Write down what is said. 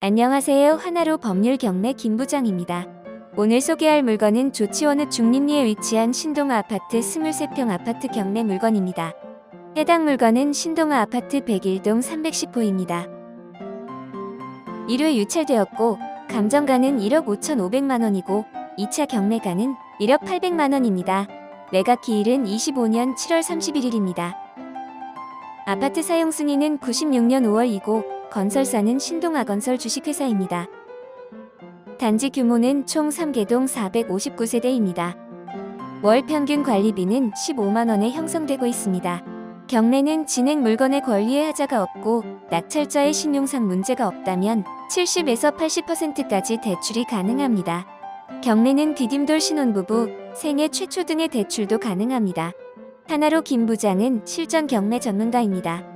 안녕하세요. 하나로 법률 경매 김부장입니다. 오늘 소개할 물건은 조치원읍 중림리에 위치한 신동아 아파트 23평 아파트 경매 물건입니다. 해당 물건은 신동아 아파트 101동 310호입니다. 1회 유찰되었고 감정가는 1억 5,500만 원이고 2차 경매가는 1억 800만 원입니다. 매각 기일은 25년 7월 31일입니다. 아파트 사용 승인은 96년 5월이고 건설사는 신동아 건설 주식회사입니다. 단지 규모는 총 3개동 459세대입니다. 월 평균 관리비는 15만 원에 형성되고 있습니다. 경매는 진행 물건의 권리에 하자가 없고 낙찰자의 신용상 문제가 없다면 70에서 80%까지 대출이 가능합니다. 경매는 디딤돌 신혼부부, 생애 최초 등의 대출도 가능합니다. 하나로 김 부장은 실전 경매 전문가입니다.